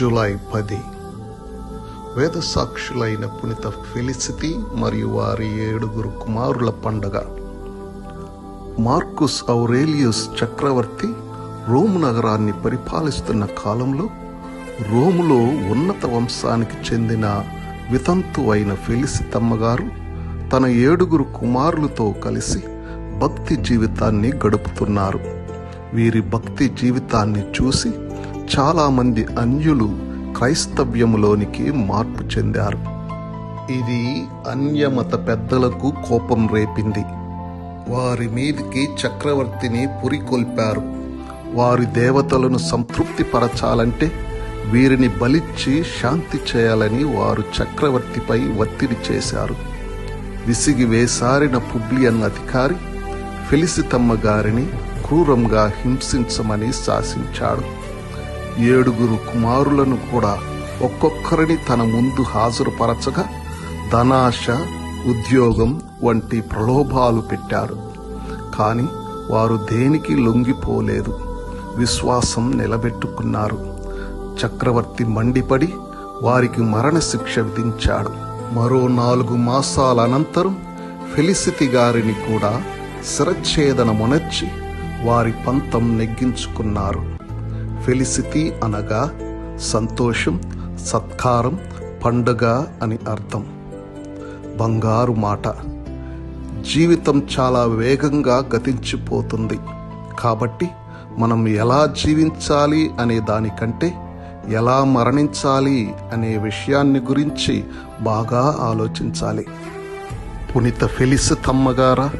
July పది. వేద సాక్షులైన పునిత ఫెలిసితి మరియు వారి ఏడుగురు కుమారుల పండగ. మార్కుస్ ఔరేలియస్ చక్రవర్తి రోము నగరాన్ని పరిపాలిస్తున్న కాలంలో రోములో ఉన్నత వంశానికి చెందిన వితంతు అయిన ఫెలిసితమ్మ గారు తన ఏడుగురు కుమారులతో కలిసి భక్తి జీవితాన్ని గడుపుతున్నారు. వీరి భక్తి జీవితాన్ని చూసి చాలామంది అన్యులు క్రైస్తవ్యములోనికి మార్పు చెందారు. ఇది అన్యమత పెద్దలకు కోపం రేపింది. వారి మీదికి చక్రవర్తిని పురికొల్పారు. వారి దేవతలను సంతృప్తిపరచాలంటే వీరిని బలిచ్చి శాంతి చేయాలని వారు చక్రవర్తిపై ఒత్తిడి చేశారు. విసిగి వేసారిన పుబ్లియన్ అధికారి ఫెలిసితమ్మ గారిని క్రూరంగా హింసించమని శాసించాడు. ఏడుగురు కుమారులను కూడా ఒక్కొక్కరిని తన ముందు హాజరుపరచగా ధనాశ ఉద్యోగం వంటి ప్రలోభాలు పెట్టారు. కానీ వారు దేనికి లొంగిపోలేదు. విశ్వాసం నిలబెట్టుకున్నారు. చక్రవర్తి మండిపడి వారికి మరణశిక్ష విధించాడు. మరో నాలుగు మాసాల అనంతరం ఫెలిసిటీ గారిని కూడా శిరచ్ఛేదన మునర్చి వారి పంతం నెగ్గించుకున్నారు. ఫెలిసిటీ అనగా సంతోషం సత్కారం పండుగ అని అర్థం. బంగారు మాట. జీవితం చాలా వేగంగా గతించిపోతుంది. కాబట్టి మనం ఎలా జీవించాలి అనే దానికంటే ఎలా మరణించాలి అనే విషయాన్ని గురించి బాగా ఆలోచించాలి. పునిత ఫెలిస్ తమ్మగారా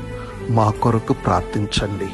మా కొరకు ప్రార్థించండి.